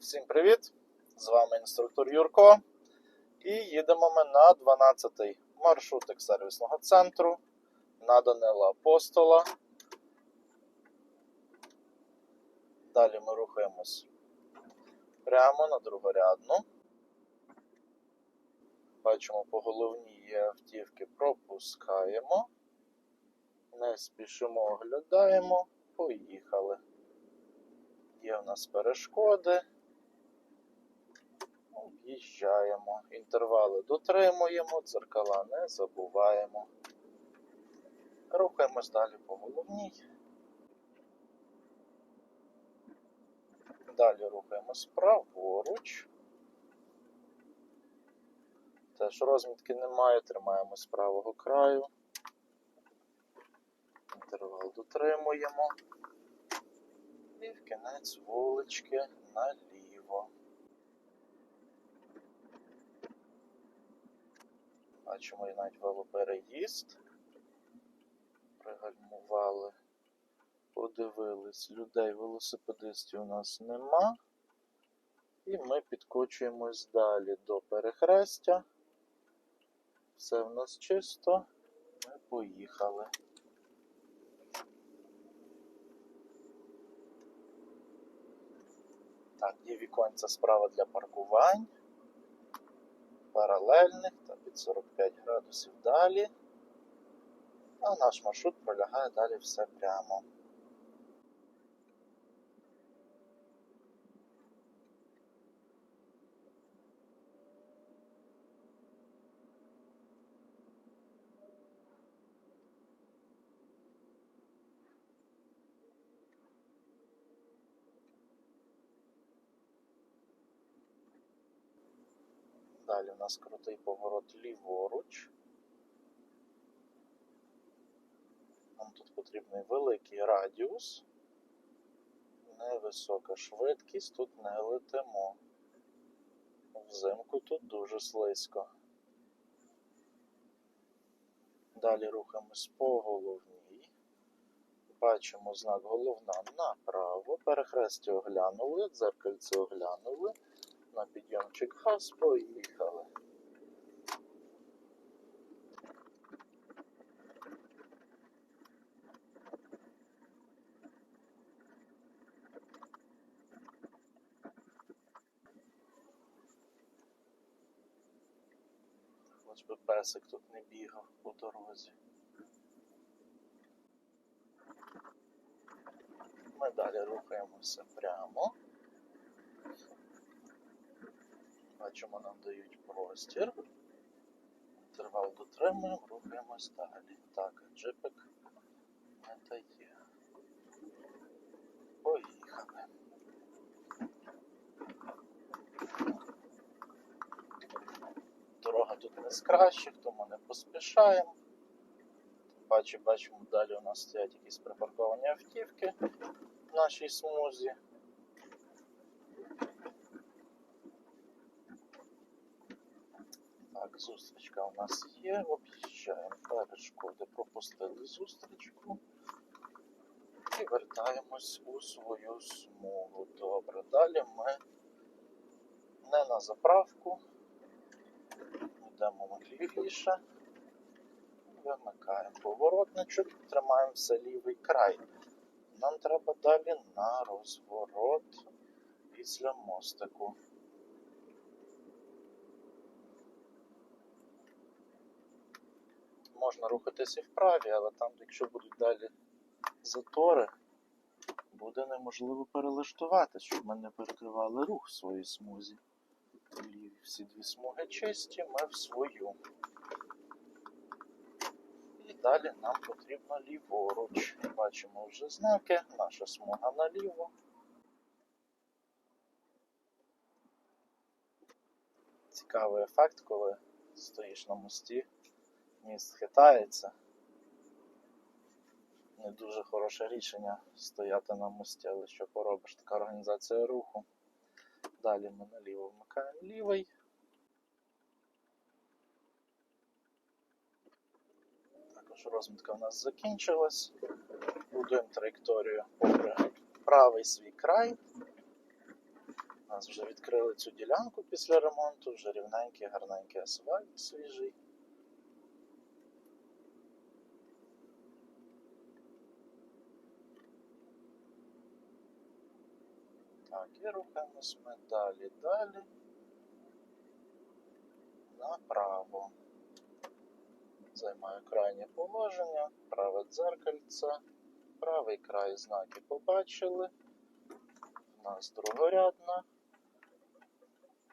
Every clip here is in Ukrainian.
Всім привіт! З вами інструктор Юрко. І їдемо ми на 12-й маршрутик сервісного центру на Данила Апостола. Далі ми рухаємось прямо на другорядну. Бачимо, по головній є автівки, пропускаємо. Не спішимо, оглядаємо. Поїхали. Є в нас перешкоди. Об'їжджаємо. Інтервали дотримуємо, дзеркала не забуваємо. Рухаємось далі по головній. Далі рухаємось праворуч. Теж розмітки немає, тримаємось правого краю. Інтервал дотримуємо. І в кінець вулички наліво. Бачимо і навіть велопереїзд. Пригальмували, подивились, людей, велосипедистів у нас нема. І ми підкочуємось далі до перехрестя. Все в нас чисто. Ми поїхали. Так, є віконця справа для паркувань, паралельних під 45 градусів далі. А наш маршрут пролягає далі все прямо. Далі у нас крутий поворот ліворуч. Нам тут потрібний великий радіус, невисока швидкість, тут не летимо. Взимку тут дуже слизько. Далі рухаємось по головній. Бачимо знак головна направо. Перехрестя оглянули, дзеркальце оглянули. На підйомчик газ поїхали. Хоч би песик тут не бігав по дорозі. Ми далі рухаємося прямо. Бачимо, нам дають простір. Інтервал дотримуємо, рухаємось далі. Так, джипик не дає. Поїхали. Дорога тут не з кращих, тому не поспішаємо. Паче бачимо, далі у нас стоять якісь припарковані автівки в нашій смузі. Так, зустрічка у нас є. Об'їжджаємо перешкоди, пропустили зустрічку. І вертаємось у свою смугу. Добре, далі ми не на заправку. Йдемо лівіше. Вимикаємо поворотничок, тримаємо все лівий край. Нам треба далі на розворот після мостику. Можна рухатися і вправі, але там, якщо будуть далі затори, буде неможливо перелаштувати, щоб ми не перекривали рух в своїй смузі. Ліві всі дві смуги чисті, ми в свою. І далі нам потрібно ліворуч. Бачимо вже знаки, наша смуга наліво. Цікавий ефект, коли стоїш на мості, міст хитається. Не дуже хороше рішення стояти на мості, але що поробиш, така організація руху. Далі ми наліво вмикаємо лівий. Також розмітка у нас закінчилась. Будуємо траєкторію попри правий свій край. У нас вже відкрили цю ділянку після ремонту, вже рівненький, гарненький асфальт свіжий. І рухаємось ми далі, далі. Направо. Займаю крайнє положення, праве дзеркальце, правий край знаки побачили. У нас другорядна.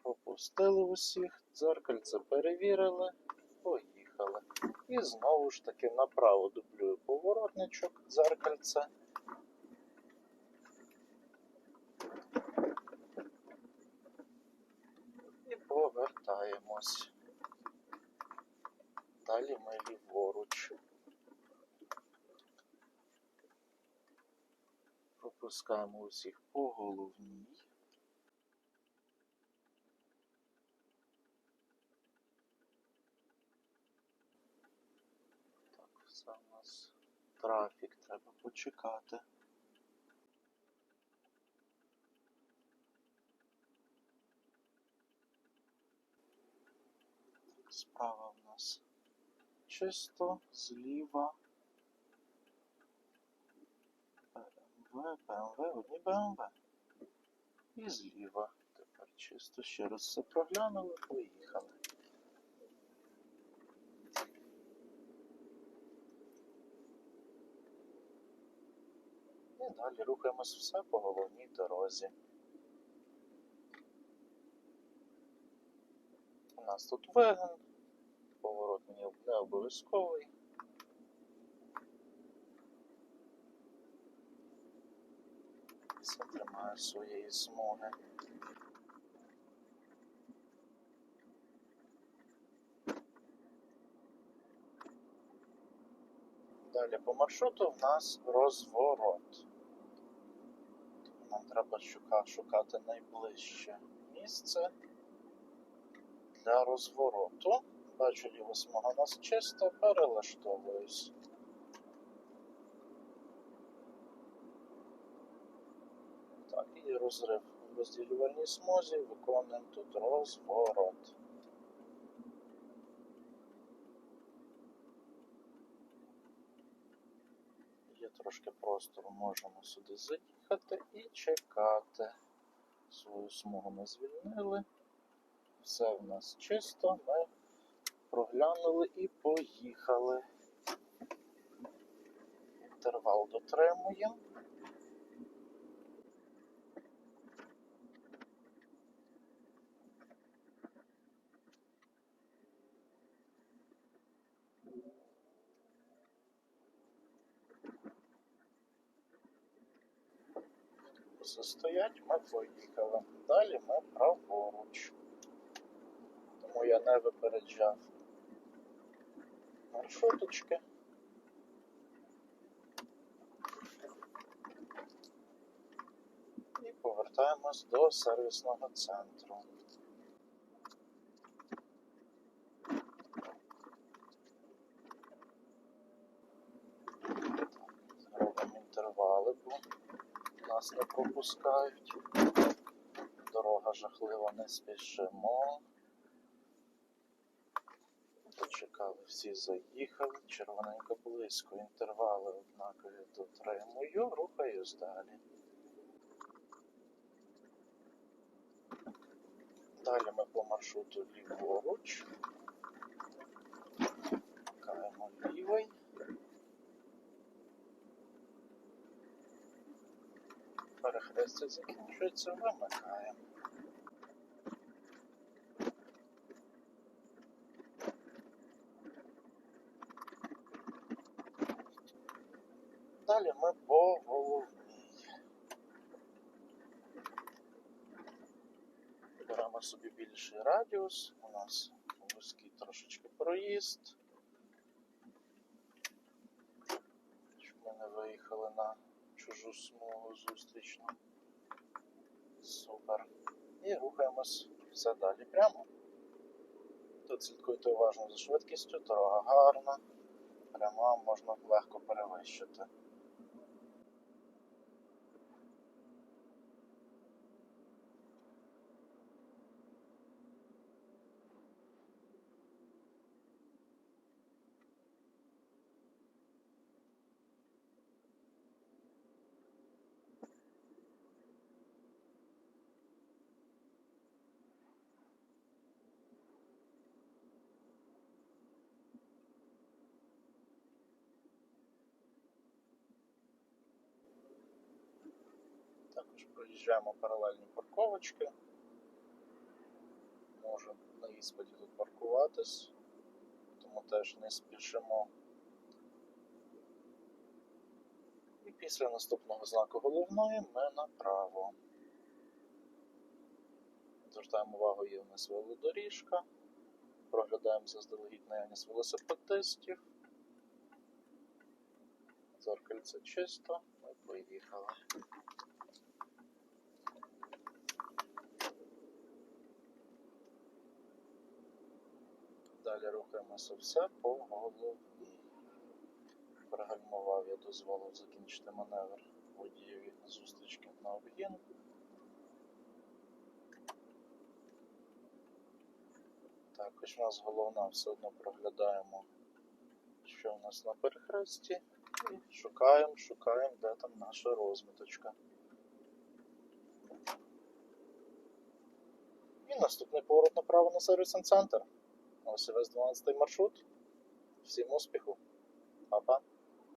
Пропустили усіх, дзеркальце перевірили, поїхали. І знову ж таки направо дублюю поворотничок, дзеркальце. І повертаємось. Далі ми ліворуч. Пропускаємо усіх по головній. Так, все у нас трафік, треба почекати. Справа в нас чисто, зліва. БМВ, БМВ, одні БМВ. І зліва. Тепер чисто ще раз все проглянули, поїхали. І далі рухаємось все по головній дорозі. У нас тут поворот мені не обов'язковий. Все тримаю своєї смуги. Далі по маршруту в нас розворот. Нам треба шукати найближче місце для розвороту. Бачу ліву смугу у нас чисто, перелаштовуюсь. Так, і розрив в розділювальній смузі, виконуємо тут розворот. Є трошки простору, можемо сюди заїхати і чекати. Свою смугу ми звільнили. Все в нас чисто, ми проглянули і поїхали. Інтервал дотримуємо. Застоять, ми поїхали. Далі ми праворуч. Тому я не випереджав маршруточки. І повертаємось до сервісного центру. Зробимо інтервали, бо нас не пропускають. Дорога жахлива, не спішимо. Почекали, всі заїхали, червоненько близько, інтервали однакові дотримую, рухаюсь далі. Далі ми по маршруту ліворуч. Вмикаємо лівий. Перехрестя закінчується, вимикаємо. Далі ми по головній. Беремо собі більший радіус. У нас вузький трошечки проїзд. Щоб ми не виїхали на чужу смугу зустрічну. Супер. І рухаємось все далі прямо. Тут слідкуйте уважно за швидкістю, дорога гарна, пряма можна легко перевищити. Проїжджаємо паралельні парковочки. Можемо на іспиті тут паркуватись, тому теж не спішимо. І після наступного знаку головної ми направо. Звертаємо увагу, є у нас велодоріжка. Проглядаємо заздалегідь наявність велосипедистів. Зеркальце чисто, ми поїхали. Далі рухаємося все по голові. Пригальмував, я дозволив закінчити маневр водієві зустрічки на обгін. Також у нас головна все одно проглядаємо, що у нас на перехресті. І шукаємо, шукаємо, де там наша розміточка. І наступний поворот направо на сервісний центр. Ось весь 12 маршрут. Всім успіху. Па-па.